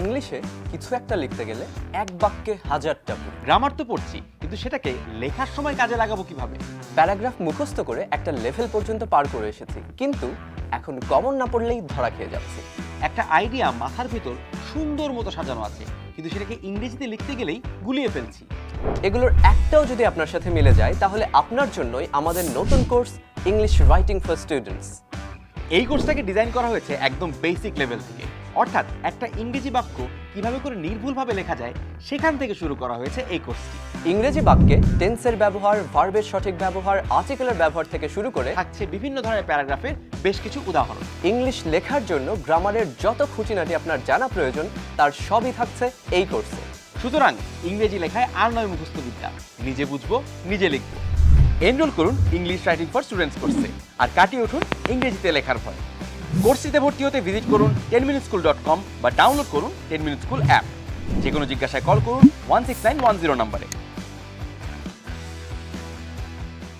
ইংলিশে কিছু একটা লিখতে গেলে এক বাক্যে হাজারটা ভুল। গ্রামার তো পড়ছি কিন্তু সেটাকে লেখার সময় কাজে লাগাবো কীভাবে? প্যারাগ্রাফ মুখস্থ করে একটা লেভেল পর্যন্ত পার করে এসেছি কিন্তু এখন কমন না পড়লেই ধরা খেয়ে যাচ্ছে। একটা আইডিয়া মাথার ভেতর সুন্দর মতো সাজানো আছে কিন্তু সেটাকে ইংরেজিতে লিখতে গেলেই গুলিয়ে ফেলছি। এগুলোর একটাও যদি আপনার সাথে মিলে যায় তাহলে আপনার জন্যই আমাদের নতুন course English writing for students. এই কোর্সটাকে ডিজাইন করা হয়েছে একদম বেসিক লেভেল থেকে। অর্থাৎ একটা ইংরেজি বাক্য কীভাবে করে নির্ভুলভাবে লেখা যায় সেখান থেকে শুরু করা হয়েছে এই কোর্সটি। ইংরেজি বাক্যে টেন্সের ব্যবহার ভার্বের সঠিক ব্যবহার আর্টিকেলের ব্যবহার থেকে শুরু করে থাকছে বিভিন্ন ধরনের প্যারাগ্রাফের বেশ কিছু উদাহরণ। ইংলিশ লেখার জন্য গ্রামারের যত খুঁটিনাটি আপনার জানা প্রয়োজন তার সবই থাকছে এই কোর্সে। সুতরাং ইংরেজি লেখায় আর নয় মুখস্থ বিদ্যা। নিজে বুঝব নিজে লিখব। এনরোল করুন ইংলিশ রাইটিং ফর স্টুডেন্টস কোর্সে। আর কাটিয়ে উঠুন ইংরেজিতে লেখার ভয়। কোর্সটিতে ভর্তি হতে ভিজিট করুন ten minute school dot com বা ডাউনলোড করুন টেন মিনিট স্কুল অ্যাপ যে কোনো জিজ্ঞাসায় কল করুন one six nine one zero নম্বরে